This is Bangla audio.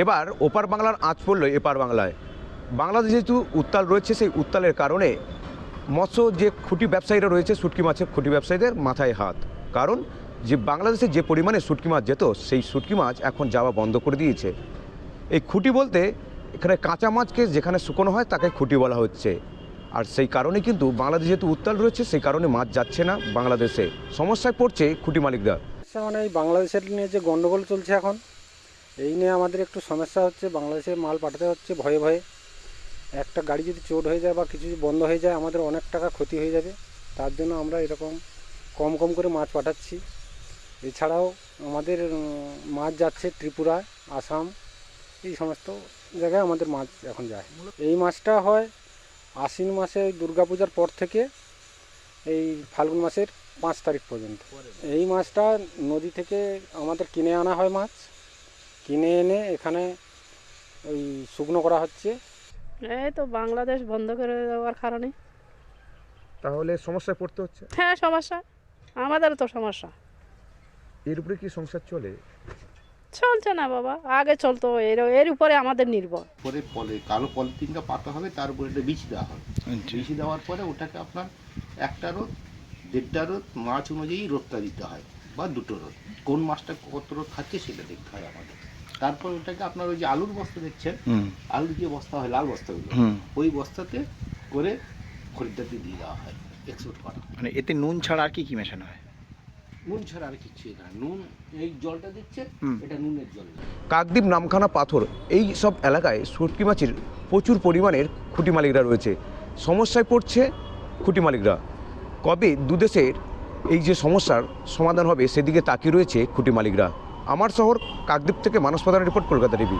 এবার ওপার বাংলার আঁচ পড়ল এপার বাংলায়। বাংলাদেশ যেহেতু উত্তাল রয়েছে, সেই উত্তালের কারণে মৎস্য যে খুঁটি ব্যবসায়ীরা রয়েছে, শুটকি মাছের খুঁটি ব্যবসায়ীদের মাথায় হাত। কারণ যে বাংলাদেশে যে পরিমাণে শুটকি মাছ যেত, সেই শুটকি মাছ এখন যাওয়া বন্ধ করে দিয়েছে। এই খুঁটি বলতে এখানে কাঁচা মাছকে যেখানে শুকনো হয়, তাকে খুঁটি বলা হচ্ছে। আর সেই কারণে কিন্তু বাংলাদেশ যেহেতু উত্তাল রয়েছে, সেই কারণে মাছ যাচ্ছে না বাংলাদেশে। সমস্যায় পড়ছে খুঁটি সমস্যা মানে এই বাংলাদেশের নিয়ে যে গন্ডগোল চলছে এখন এই নিয়ে আমাদের একটু সমস্যা হচ্ছে বাংলাদেশে মাল পাঠাতে হচ্ছে ভয়ে ভয়ে। একটা গাড়ি যদি চোট হয়ে যায় বা কিছু বন্ধ হয়ে যায়, আমাদের অনেক টাকা ক্ষতি হয়ে যাবে। তার জন্য আমরা এরকম কম কম করে মাছ পাঠাচ্ছি। এছাড়াও আমাদের মাছ যাচ্ছে ত্রিপুরা, আসাম, এই সমস্ত জায়গায় আমাদের মাছ এখন যায়। এই মাছটা হয় আশ্বিন মাসে দুর্গাপূজার পর থেকে এই ফাল্গুন মাসের পাঁচ তারিখ পর্যন্ত। এই মাছটা নদী থেকে আমাদের কিনে আনা হয় মাছ। কিনে এনে এখানে ওই শুকনো করা হচ্ছে। এই তো বাংলাদেশ বন্ধ করে দেওয়ার কারণে। তাহলে সমস্যায় পড়তে হচ্ছে? হ্যাঁ সমস্যা। আমাদের তো সমস্যা। এর উপরে কি সংসার চলে? চলছে না বাবা আগে চলতো এর এর উপরে আমাদের নির্ভর। পরে পলে কালো পলিথিনটা পাতা হবে তার উপরে একটা বিচি দেওয়া হবে। বিচি দেওয়ার পরে ওটাকে আপনার একটা রোদ দেড়টা রোদ মাছ অনুযায়ী রোদটা দিতে হয় বা দুটো রোদ। কোন মাছটা কত রোদ খাচ্ছে সেটা দেখতে হয় আমাদের। তারপর ওটাকে আপনার ওই যে আলুর বস্তা দেখছেন? আলুর যে বস্তা হয় লাল বস্তাগুলো ওই বস্তাতে করে খরিদ্দারকে দিয়ে দেওয়া হয় এক্সপোর্ট করা। মানে এতে নুন ছাড়া আর কি কি মেশানো হয়? নুন ছাড়া আর কিছু না। নুন এই জলটা দিচ্ছে এটা নুনের জল। কাকদ্বীপ নামখানা পাথর এই সব এলাকায় শুটকি মাছের প্রচুর পরিমাণের খুঁটি মালিকরা রয়েছে। সমস্যায় পড়ছে খুঁটি মালিকরা। কবে দুদেশের এই যে সমস্যার সমাধান হবে সেদিকে তাকিয়ে রয়েছে খুঁটি মালিকরা। আমার শহর কাকদ্বীপ থেকে মানস প্রধান রিপোর্ট কলকাতা টিভি।